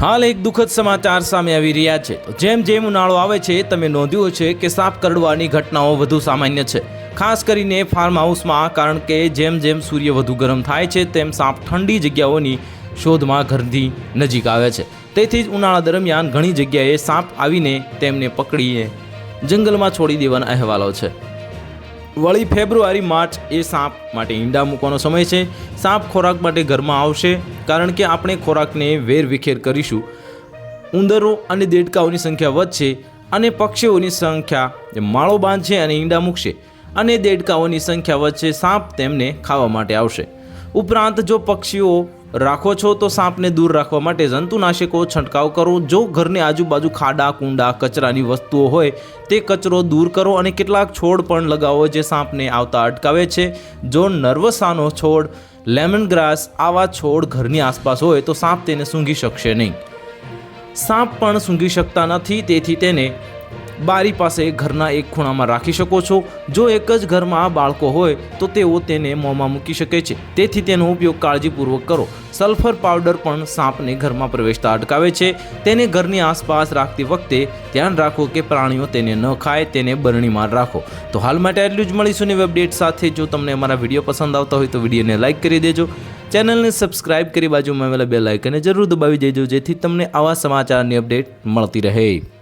હાલ એક દુઃખદ સમાચાર સામે આવી રહ્યા છે. જેમ જેમ ઉનાળો આવે છે, તમે નોંધ્યું છે કે સાપ કરડવાની ઘટનાઓ વધુ સામાન્ય છે. ખાસ કરીને ફાર્મ હાઉસમાં કારણ કે જેમ જેમ સૂર્ય વધુ ગરમ થાય છે, તેમ સાપ ઠંડી જગ્યાઓની શોધમાં ઘરની નજીક આવે છે. તેથી જ ઉનાળા દરમિયાન ઘણી જગ્યાએ સાપ આવીને તેમને પકડીને જંગલમાં છોડી દેવાના અહેવાલો છે. વળી ફેબ્રુઆરી, માર્ચ એ સાપ માટે ઈંડા મૂકવાનો સમય છે. સાપ ખોરાક માટે ઘરમાં આવશે કારણ કે આપણે ખોરાકને વેરવિખેર કરીશું. ઉંદરો અને દેડકાઓની સંખ્યા વધશે અને પક્ષીઓની સંખ્યા માળો બાંધશે અને ઈંડા મૂકશે અને દેડકાઓની સંખ્યા વધશે. સાપ તેમને ખાવા માટે આવશે. ઉપરાંત જો પક્ષીઓ રાખો છો તો સાપને દૂર રાખવા માટે જંતુનાશકો છંટકાવ કરો. જો ઘરની આજુબાજુ ખાડા, કુંડા, કચરાની વસ્તુઓ હોય, તે કચરો દૂર કરો અને કેટલાક છોડ પણ લગાવો જે સાપને આવતા અટકાવે છે. જો નર્વસાનો છોડ લેમન ગ્રાસ આવા છોડ ઘરની આસપાસ હોય, તો સાપ તેને સૂંઘી શકશે નહીં. સાપ પણ સૂંઘી શકતા નથી, તેથી તેને બારી પાસે ઘરના એક ખૂણામાં રાખી શકો છો. જો એક જ ઘરમાં બાળકો હોય, તો તેઓ તેને મોંમાં મૂકી શકે છે. તેથી તેનો ઉપયોગ કાળજીપૂર્વક કરો. સલ્ફર પાવડર પણ સાપને ઘરમાં પ્રવેશતા અટકાવે છે. તેને ઘરની આસપાસ રાખતી વખતે ધ્યાન રાખો કે પ્રાણીઓ તેને ન ખાય, તેને બરણીમાં રાખો. તો હાલ માટે એટલું જ મળીશું ને અપડેટ સાથે. જો તમને અમારા વીડિયો પસંદ આવતા હોય તો વિડીયોને લાઇક કરી દેજો. ચેનલને સબસ્ક્રાઇબ કરી બાજુમાં આવેલા બે લાઇકને જરૂર દબાવી દેજો, જેથી તમને આવા સમાચારની અપડેટ મળતી રહે.